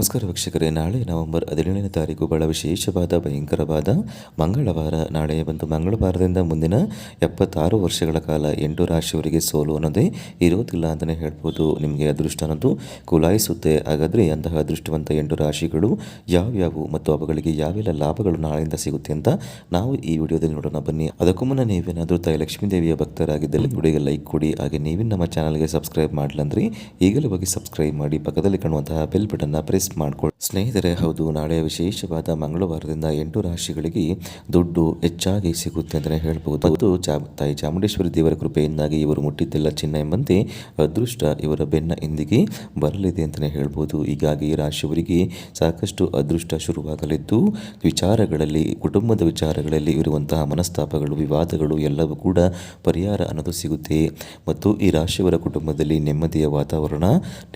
ನಮಸ್ಕಾರ ವೀಕ್ಷಕರೇ, ನಾಳೆ ನವೆಂಬರ್ ಹದಿನೇಳನೇ ತಾರೀಕು ಬಹಳ ವಿಶೇಷವಾದ, ಭಯಂಕರವಾದ ಮಂಗಳವಾರ. ನಾಳೆ ಬಂದು ಮಂಗಳವಾರದಿಂದ ಮುಂದಿನ ಎಪ್ಪತ್ತಾರು ವರ್ಷಗಳ ಕಾಲ ಎಂಟು ರಾಶಿಯವರಿಗೆ ಸೋಲು ಅನ್ನೋದೇ ಇರೋದಿಲ್ಲ ಅಂತಲೇ ಹೇಳ್ಬೋದು. ನಿಮಗೆ ಅದೃಷ್ಟ ಅನ್ನೋದು ಕುಲಾಯಿಸುತ್ತೆ. ಹಾಗಾದರೆ ಅಂತಹ ಅದೃಷ್ಟವಂತ ಎಂಟು ರಾಶಿಗಳು ಯಾವ್ಯಾವು ಮತ್ತು ಅವುಗಳಿಗೆ ಯಾವೆಲ್ಲ ಲಾಭಗಳು ನಾಳೆಯಿಂದ ಸಿಗುತ್ತೆ ಅಂತ ನಾವು ಈ ವಿಡಿಯೋದಲ್ಲಿ ನೋಡೋಣ. ಬನ್ನಿ, ಅದಕ್ಕೂ ಮುನ್ನ ನೀವೇನಾದರೂ ತಾಯಿ ಲಕ್ಷ್ಮೀ ದೇವಿಯ ಭಕ್ತರಾಗಿದ್ದಲ್ಲಿ ವಿಡಿಯೋಗೆ ಲೈಕ್ ಕೊಡಿ, ಹಾಗೆ ನೀವಿನ ನಮ್ಮ ಚಾನಲ್ಗೆ ಸಬ್ಸ್ಕ್ರೈಬ್ ಮಾಡಲಂದ್ರಿ, ಈಗಲೇ ಹೋಗಿ ಸಬ್ಸ್ಕ್ರೈಬ್ ಮಾಡಿ, ಪಕ್ಕದಲ್ಲಿ ಕಾಣುವಂತಹ ಬೆಲ್ ಬಟನ್ನ ಪ್ರೆಸ್ ಮಾಡ್ಕೊಳ್ಳಿ ಸ್ನೇಹಿತರೆ, ಹೌದು, ನಾಳೆ ವಿಶೇಷವಾದ ಮಂಗಳವಾರದಿಂದ ಎಂಟು ರಾಶಿಗಳಿಗೆ ದುಡ್ಡು ಹೆಚ್ಚಾಗಿ ಸಿಗುತ್ತೆ ಅಂತಲೇ ಹೇಳ್ಬೋದು. ಹೌದು ಚಾ ತಾಯಿ ಚಾಮುಂಡೇಶ್ವರಿ ದೇವರ ಕೃಪೆಯಿಂದಾಗಿ ಇವರು ಮುಟ್ಟಿದ್ದೆಲ್ಲ ಚಿನ್ನ ಎಂಬಂತೆ ಅದೃಷ್ಟ ಇವರ ಬೆನ್ನ ಇಂದಿಗೆ ಬರಲಿದೆ ಅಂತಲೇ ಹೇಳ್ಬೋದು. ಹೀಗಾಗಿ ರಾಶಿಯವರಿಗೆ ಸಾಕಷ್ಟು ಅದೃಷ್ಟ ಶುರುವಾಗಲಿದ್ದು, ವಿಚಾರಗಳಲ್ಲಿ, ಕುಟುಂಬದ ವಿಚಾರಗಳಲ್ಲಿ ಇರುವಂತಹ ಮನಸ್ತಾಪಗಳು, ವಿವಾದಗಳು ಎಲ್ಲವೂ ಕೂಡ ಪರಿಹಾರ ಅನ್ನೋದು ಸಿಗುತ್ತೆ. ಮತ್ತು ಈ ರಾಶಿಯವರ ಕುಟುಂಬದಲ್ಲಿ ನೆಮ್ಮದಿಯ ವಾತಾವರಣ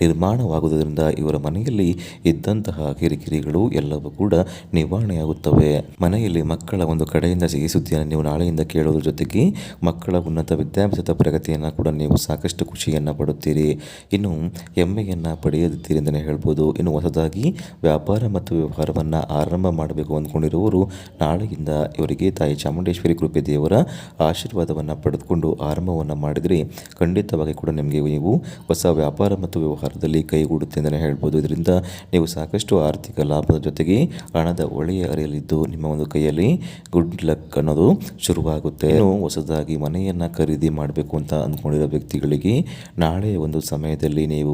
ನಿರ್ಮಾಣವಾಗುವುದರಿಂದ ಇವರ ಮನೆಯಲ್ಲಿ ಇದ್ದಂತಹ ಕಿರಿಕಿರಿಗಳು ಎಲ್ಲವೂ ಕೂಡ ನಿವಾರಣೆಯಾಗುತ್ತವೆ. ಮನೆಯಲ್ಲಿ ಮಕ್ಕಳ ಒಂದು ಕಡೆಯಿಂದ ಸಿಹಿ ನೀವು ನಾಳೆಯಿಂದ ಕೇಳೋದ್ರ ಜೊತೆಗೆ ಮಕ್ಕಳ ಉನ್ನತ ವಿದ್ಯಾಭ್ಯಾಸದ ಪ್ರಗತಿಯನ್ನು ಕೂಡ ನೀವು ಸಾಕಷ್ಟು ಖುಷಿಯನ್ನು ಪಡುತ್ತೀರಿ. ಇನ್ನು ಹೆಮ್ಮೆಯನ್ನು ಪಡೆಯುತ್ತೀರಿ ಅಂತಲೇ ಹೇಳ್ಬೋದು. ಇನ್ನು ಹೊಸದಾಗಿ ವ್ಯಾಪಾರ ಮತ್ತು ವ್ಯವಹಾರವನ್ನು ಆರಂಭ ಮಾಡಬೇಕು ಅಂದ್ಕೊಂಡಿರುವವರು ನಾಳೆಯಿಂದ ಇವರಿಗೆ ತಾಯಿ ಚಾಮುಂಡೇಶ್ವರಿ ಕೃಪೆ ದೇವರ ಆಶೀರ್ವಾದವನ್ನು ಪಡೆದುಕೊಂಡು ಆರಂಭವನ್ನು ಮಾಡಿದರೆ ಖಂಡಿತವಾಗಿ ಕೂಡ ನಿಮಗೆ ನೀವು ಹೊಸ ವ್ಯಾಪಾರ ಮತ್ತು ವ್ಯವಹಾರದಲ್ಲಿ ಕೈಗೂಡುತ್ತೆ ಅಂತಲೇ ಹೇಳ್ಬೋದು. ಇದರಿಂದ ನೀವು ಸಾಕಷ್ಟು ಆರ್ಥಿಕ ಲಾಭದ ಜೊತೆಗೆ ಹಣದ ಒಳೆಯ ಅರಿಯಲಿದ್ದು ನಿಮ್ಮ ಒಂದು ಕೈಯಲ್ಲಿ ಗುಡ್ ಲಕ್ ಅನ್ನೋದು ಶುರುವಾಗುತ್ತೆ. ಹೊಸದಾಗಿ ಮನೆಯನ್ನು ಖರೀದಿ ಮಾಡಬೇಕು ಅಂತ ಅಂದ್ಕೊಂಡಿರೋ ವ್ಯಕ್ತಿಗಳಿಗೆ ನಾಳೆ ಒಂದು ಸಮಯದಲ್ಲಿ ನೀವು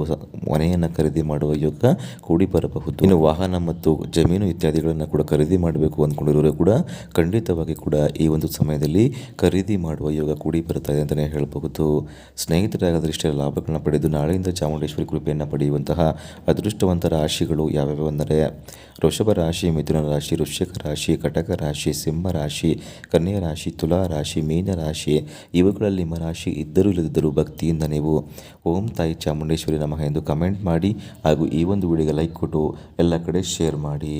ಮನೆಯನ್ನು ಖರೀದಿ ಮಾಡುವ ಯೋಗ ಕೂಡಿ ಬರಬಹುದು. ಇನ್ನು ವಾಹನ ಮತ್ತು ಜಮೀನು ಇತ್ಯಾದಿಗಳನ್ನು ಕೂಡ ಖರೀದಿ ಮಾಡಬೇಕು ಅಂದ್ಕೊಂಡಿರೋರು ಕೂಡ ಖಂಡಿತವಾಗಿ ಕೂಡ ಈ ಒಂದು ಸಮಯದಲ್ಲಿ ಖರೀದಿ ಮಾಡುವ ಯೋಗ ಕೂಡಿ ಬರ್ತಾ ಇದೆ ಅಂತಲೇ ಹೇಳಬಹುದು. ಸ್ನೇಹಿತರಾಗದ್ರೆ ಲಾಭಗಳನ್ನು ಪಡೆದು ನಾಳೆಯಿಂದ ಚಾಮುಂಡೇಶ್ವರಿ ಕೃಪೆಯನ್ನು ಪಡೆಯುವಂತಹ ಅದೃಷ್ಟವಂತ ರಾಶಿಗಳು ಯಾವ್ಯಾವು ಅಂದರೆ ವೃಷಭ ರಾಶಿ, ಮಿಥುನ ರಾಶಿ, ವೃಶ್ಚಿಕ ರಾಶಿ, ಕಟಕ ರಾಶಿ, ಸಿಂಹ ರಾಶಿ, ಕನ್ಯಾ ರಾಶಿ, ತುಲಾ ರಾಶಿ, ಮೀನ ರಾಶಿ, ಇವುಗಳಲ್ಲಿ ನಿಮ್ಮ ರಾಶಿ ಇದ್ದರೂ ಇಲ್ಲದಿದ್ದರೂ ಭಕ್ತಿಯಿಂದ ನೀವು ಓಂ ತಾಯಿ ಚಾಮುಂಡೇಶ್ವರಿ ನಮಃ ಎಂದು ಕಮೆಂಟ್ ಮಾಡಿ ಹಾಗೂ ಈ ಒಂದು ವಿಡಿಯೋಗೆ ಲೈಕ್ ಕೊಟ್ಟು ಎಲ್ಲ ಕಡೆ ಶೇರ್ ಮಾಡಿ.